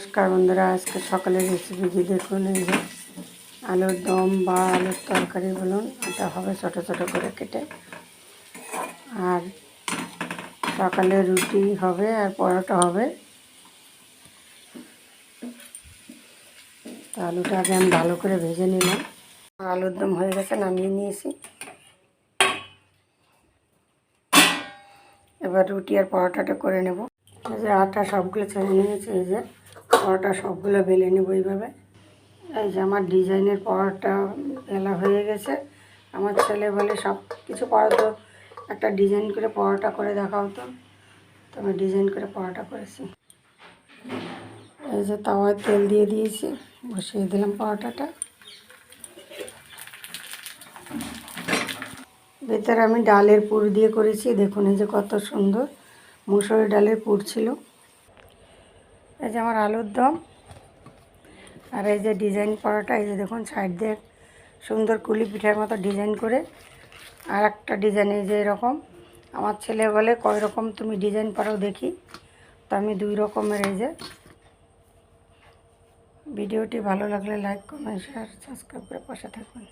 নমস্কার বন্ধুরা, আজকে সকালের রেসিপি কি দেখুন এই যে আলুর দম বা আলুর তরকারি বলুন, এটা হবে ছোট ছোট করে কেটে। আর সকালে রুটি হবে আর পরোটা হবে। তো আলুটা আগে আমি ভালো করে ভেজে নিলাম। আলুর দম হয়ে গেছে, নামিয়ে নিয়েছি। এবার রুটি আর পরোটাটা করে নেব। যে আটা সবগুলো ছেড়ে নিয়েছি, এই যে। পরোটা সবগুলো বেলে নেব এইভাবে। এই যে আমার ডিজাইনের পরোটা বেলা হয়ে গেছে। আমার ছেলে বলে, সব কিছু পরোটা একটা ডিজাইন করে পরোটা করে দেখাও তো। তো আমি ডিজাইন করে পরোটা করেছি। এই যে তাওয়ায় তেল দিয়ে দিয়েছি, বসিয়ে দিলাম পরোটাটা। ভেতরে আমি ডালের পুর দিয়ে করেছি, দেখুন এই যে কত সুন্দর। মুসুরি ডালের পুর ছিল। এই যে আমার আলুর দম। আর এই যে ডিজাইন পরাটা এই যে দেখুন সাইড দিয়ে সুন্দর কুলি পিঠার মতো ডিজাইন করে আর একটা ডিজাইন, এই যে এরকম। আমার ছেলে বলে, কয় রকম তুমি ডিজাইন পারো দেখি। তো আমি দুই রকমের, এই যে ভিডিওটি ভালো লাগলে লাইক, কমেন্ট, শেয়ার, সাবস্ক্রাইব করে পাশে থাকুন।